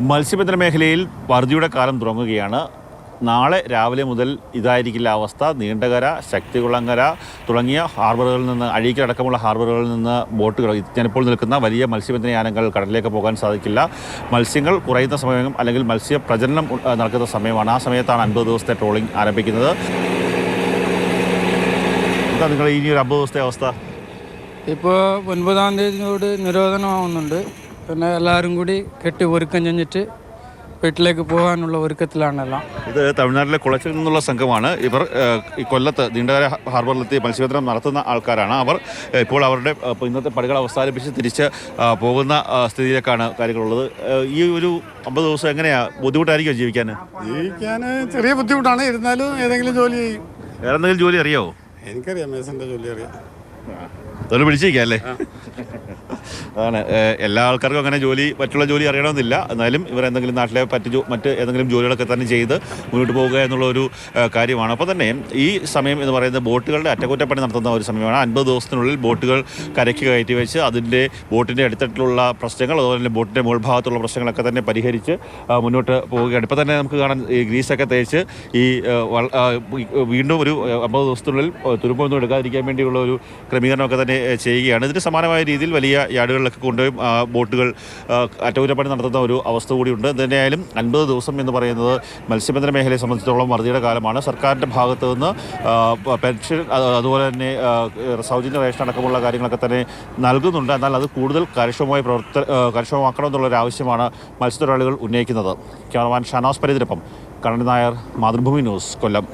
മത്സ്യബന്ധന മേഖലയിൽ വറുതിയുടെ കാലം തുടങ്ങുകയാണ്. നാളെ രാവിലെ മുതൽ ഇതായിരിക്കില്ല അവസ്ഥ. നീണ്ടകര ശക്തികുളങ്ങര തുടങ്ങിയ ഹാർബറുകളിൽ നിന്ന് അഴീക്കടക്കമുള്ള ഹാർബറുകളിൽ നിന്ന് ബോട്ടുകൾ ഞാനിപ്പോൾ നിൽക്കുന്ന വലിയ മത്സ്യബന്ധന യാനങ്ങൾ കടലിലേക്ക് പോകാൻ സാധിക്കില്ല. മത്സ്യങ്ങൾ കുറയുന്ന സമയം അല്ലെങ്കിൽ മത്സ്യ പ്രജനനം നടക്കുന്ന സമയമാണ്. ആ സമയത്താണ് അൻപത് ദിവസത്തെ ട്രോളിംഗ് ആരംഭിക്കുന്നത്. എന്താ നിങ്ങൾ ഇനി ഒരു അമ്പത് ദിവസത്തെ അവസ്ഥ? ഇപ്പോൾ ഒൻപതാം തീയതിയോട് നിരോധനമാവുന്നുണ്ട്. പിന്നെ എല്ലാവരും കൂടി കെട്ടി ഒരുക്കം ചെഞ്ഞിട്ട് വീട്ടിലേക്ക് പോകാനുള്ള ഒരുക്കത്തിലാണെല്ലാം ഇത് തമിഴ്നാട്ടിലെ കുളച്ചിൽ നിന്നുള്ള സംഘമാണ്. ഇവർ ഈ കൊല്ലത്ത് നീണ്ടകര ഹാർബറിലെത്തി മത്സ്യബന്ധനം നടത്തുന്ന ആൾക്കാരാണ് അവർ. ഇപ്പോൾ അവരുടെ ഇന്നത്തെ പണികൾ അവസാനിപ്പിച്ച് തിരിച്ച് പോകുന്ന സ്ഥിതിയിലേക്കാണ് കാര്യങ്ങളുള്ളത്. ഈ ഒരു അമ്പത് ദിവസം എങ്ങനെയാണ് ബുദ്ധിമുട്ടായിരിക്കും ജീവിക്കാൻ? ജീവിക്കാൻ ചെറിയ ബുദ്ധിമുട്ടാണ്. ഇരുന്നാലും ഏതെങ്കിലും ജോലി ചെയ്യും. വേറെ എന്തെങ്കിലും ജോലി അറിയാമോ എനിക്കറിയാം മേസന്റെ ജോലി അറിയാം. അതൊരു പിടിച്ചിരിക്കാം അല്ലേ? അതാണ് എല്ലാ ആൾക്കാർക്കും അങ്ങനെ ജോലി മറ്റുള്ള ജോലി അറിയണമെന്നില്ല. എന്നാലും ഇവർ എന്തെങ്കിലും നാട്ടിലെ മറ്റ് ജോ- മറ്റ് ഏതെങ്കിലും ജോലികളൊക്കെ തന്നെ ചെയ്ത് മുന്നോട്ട് പോവുക എന്നുള്ള ഒരു കാര്യമാണ്. അപ്പോൾ തന്നെ ഈ സമയം എന്ന് പറയുന്നത് ബോട്ടുകളുടെ അറ്റകുറ്റപ്പണി നടത്തുന്ന ഒരു സമയമാണ്. അൻപത് ദിവസത്തിനുള്ളിൽ ബോട്ടുകൾ കരയ്ക്ക് കയറ്റി വെച്ച് അതിന്റെ ബോട്ടിന്റെ അടിത്തട്ടിലുള്ള പ്രശ്നങ്ങൾ അതുപോലെ തന്നെ ബോട്ടിന്റെ മുൾഭാഗത്തുള്ള പ്രശ്നങ്ങളൊക്കെ തന്നെ പരിഹരിച്ച് മുന്നോട്ട് പോവുകയാണ്. ഇപ്പോൾ തന്നെ നമുക്ക് കാണാൻ ഈ ഗ്രീസൊക്കെ തേച്ച് ഈ വീണ്ടും ഒരു അമ്പത് ദിവസത്തിനുള്ളിൽ തുരുമ്പൊന്നും എടുക്കാതിരിക്കാൻ വേണ്ടിയുള്ള ഒരു ക്രമീകരണമൊക്കെ തന്നെ ചെയ്യുകയാണ്. ഇതിന് സമാനമായ രീതിയിൽ വലിയ യാർഡുകളിലൊക്കെ കൊണ്ടുപോയി ബോട്ടുകൾ അറ്റകുറ്റപ്പണി നടത്തുന്ന ഒരു അവസ്ഥ കൂടിയുണ്ട്. എന്തായാലും അൻപത് ദിവസം എന്ന് പറയുന്നത് മത്സ്യബന്ധന മേഖലയെ സംബന്ധിച്ചിടത്തോളം വറുതിയുടെ കാലമാണ്. സർക്കാരിന്റെ ഭാഗത്ത് നിന്ന് പെൻഷൻ അതുപോലെ തന്നെ സൗജന്യ റേഷൻ അടക്കമുള്ള കാര്യങ്ങളൊക്കെ തന്നെ നൽകുന്നുണ്ട്. എന്നാൽ അത് കൂടുതൽ കാര്യക്ഷമമായി പ്രവർത്ത കാര്യക്ഷമമാക്കണമെന്നുള്ളൊരു ആവശ്യമാണ് മത്സ്യത്തൊഴിലാളികൾ ഉന്നയിക്കുന്നത്. ക്യാമറമാൻ ഷാനാസ് പരിതിരപ്പം കണ്ണൻ നായർ മാതൃഭൂമി ന്യൂസ് കൊല്ലം.